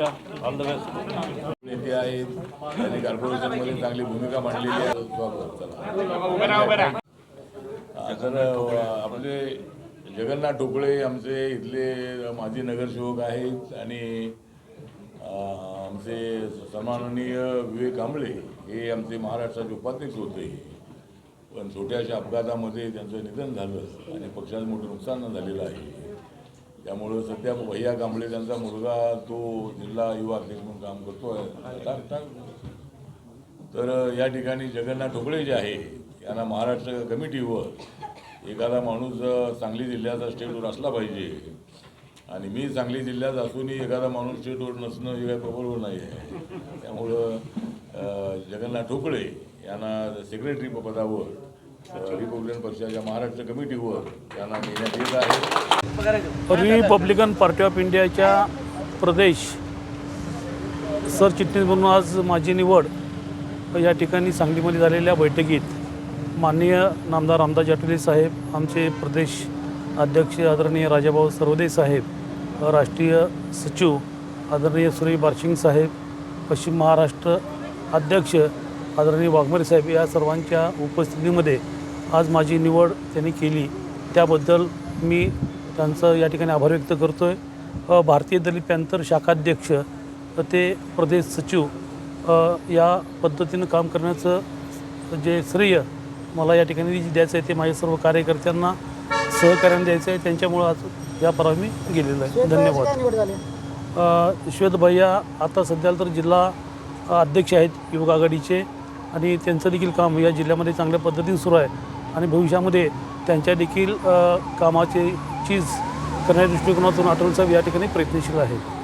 All the best नेते आहेत त्यांनी कॉर्पोरेशनमध्ये चांगली भूमिका मांडलेली आहे तर आपले जगन्नाथ टोपळे आमचे इथले माजी नगरसेवक आहेत आणि आमचे सन्माननीय विवेक कांबळे हे आमचे महाराष्ट्राचे उपाध्यक्ष होते पण छोट्याशा अपघातामध्ये त्यांचं निधन झालं आणि पक्षाचं मोठं नुकसान झालेलं आहे त्यामुळं सध्या भैया कांबळे त्यांचा मुलगा तो जिल्हा युवा अध्यक्ष म्हणून काम करतो आहे तर या ठिकाणी जगन्नाथ ठोकळे जे आहे यांना महाराष्ट्र कमिटीवर एखादा माणूस सांगली जिल्ह्याचा स्टेटवर असला पाहिजे. आणि मी सांगली जिल्ह्यात असूनही एखादा माणूस स्टेटवर नसणं हे काही बरोबर नाही आहे. त्यामुळं जगन्नाथ ठोकळे यांना सेक्रेटरी पदावर रिपब्लिकन पक्षाच्या महाराष्ट्र कमिटीवर त्यांना देण्यात येत आहे. रिपब्लिकन पार्टी ऑफ इंडियाच्या प्रदेश सरचिटणीस म्हणून आज माझी निवड या ठिकाणी सांगलीमध्ये झालेल्या बैठकीत माननीय नामदार रामदास जाटोले साहेब आमचे प्रदेश अध्यक्ष आदरणीय राजाभाऊ सर्वदे साहेब राष्ट्रीय सचिव आदरणीय सुरेश बारशिंग साहेब पश्चिम महाराष्ट्र अध्यक्ष आदरणीय वाघमारे साहेब या सर्वांच्या उपस्थितीमध्ये आज माझी निवड त्यांनी केली त्याबद्दल मी त्यांचं या ठिकाणी आभार व्यक्त करतो आहे भारतीय दलित पॅंथर शाखाध्यक्ष ते प्रदेश सचिव या पद्धतीनं काम करण्याचं जे श्रेय मला या ठिकाणी द्यायचं आहे ते माझ्या सर्व कार्यकर्त्यांना सहकार्याने द्यायचं आहे. त्यांच्यामुळं आज या परावर मी गेलेलो आहे. धन्यवाद. श्वेत भैया आता सध्याला तर जिल्हा अध्यक्ष आहेत युवक आघाडीचे आणि त्यांचं देखील काम या जिल्ह्यामध्ये चांगल्या पद्धतीने सुरू आहे. आणि भविष्यामध्ये त्यांच्या देखील कामाचे कामाची चीज करण्याच्या दृष्टिकोनातून अटल साहेब या ठिकाणी प्रयत्नशील आहेत.